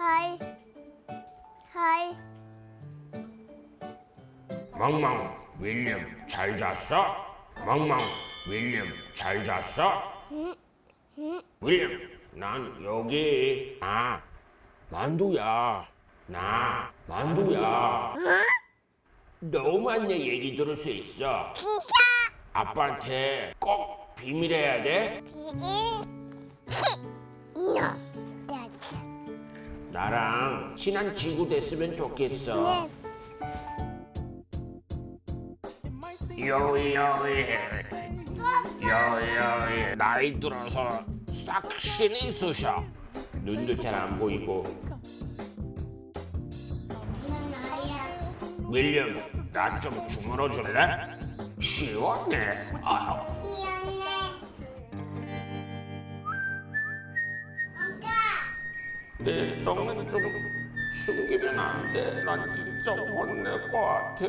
하이. 하이. 멍멍 윌리엄 잘 잤어? 멍멍 윌리엄 잘 잤어? 응? 윌리엄 난 여기. 나 만두야. 나 만두야. 어? 너만의 얘기 들을 수 있어. 진짜? 아빠한테 꼭 비밀해야 돼? 비밀? 나랑 친한 친구 됐으면 좋겠어. 요요이 요요이 나이 들어서 싹신이 쑤셔. 눈도 잘 안 보이고. 윌리엄 나 좀 주물어 줄래? 시원해 아유 내 똥은 좀 숨기면 안 돼. 난 진짜 혼낼 것 같아.